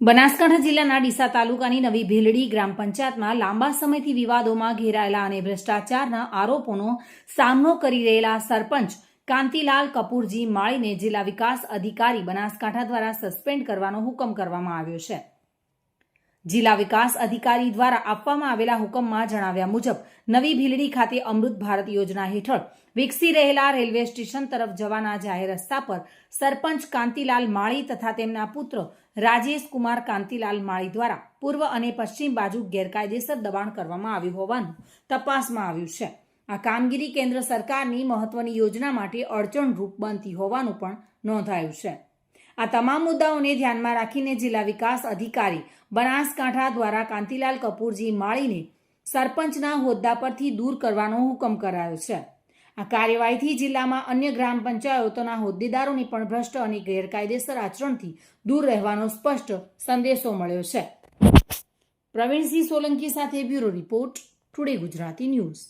બનાસકાંઠા જિલ્લાના ડીસા તાલુકાની નવી ભીલડી ગ્રામ પંચાયતમાં લાંબા સમયથી વિવાદોમાં ઘેરાયેલા અને ભ્રષ્ટાચારના આરોપોનો સામનો કરી રહેલા સરપંચ કાંતિલાલ કપૂરજી માળીને જિલ્લા વિકાસ અધિકારી બનાસકાંઠા દ્વારા સસ્પેન્ડ કરવાનો હુકમ કરવામાં આવ્યો છે. જિલ્લા વિકાસ અધિકારી દ્વારા આપવામાં આવેલા હુકમમાં જણાવ્યા મુજબ, નવી ભીલડી ખાતે અમૃત ભારત યોજના હેઠળ વિકસી રહેલા રેલવે સ્ટેશન તરફ જવાના જાહેર રસ્તા પર સરપંચ કાંતિલાલ માળી તથા તેમના પુત્ર રાજેશ કુમાર કાંતિલાલ માળી દ્વારા પૂર્વ અને પશ્ચિમ બાજુ ગેરકાયદેસર દબાણ કરવામાં આવ્યું હોવાનું તપાસમાં આવ્યું છે. આ કામગીરી કેન્દ્ર સરકારની મહત્વની યોજના માટે અડચણરૂપ બનતી હોવાનું પણ નોંધાયું છે. આ તમામ મુદ્દાઓને ધ્યાનમાં રાખીને જિલ્લા વિકાસ અધિકારી બનાસકાંઠા દ્વારા કાંતિલાલ કપૂરજી માળીને સરપંચના હોદ્દા પરથી દૂર કરવાનો હુકમ કરાયો છે. આ કાર્યવાહીથી જિલ્લામાં અન્ય ગ્રામ પંચાયતોના હોદ્દેદારોને પણ ભ્રષ્ટ અને ગેરકાયદેસર આચરણથી દૂર રહેવાનો સ્પષ્ટ સંદેશો મળ્યો છે. પ્રવીણસિંહ સોલંકી સાથે bureau report, today Gujarati news.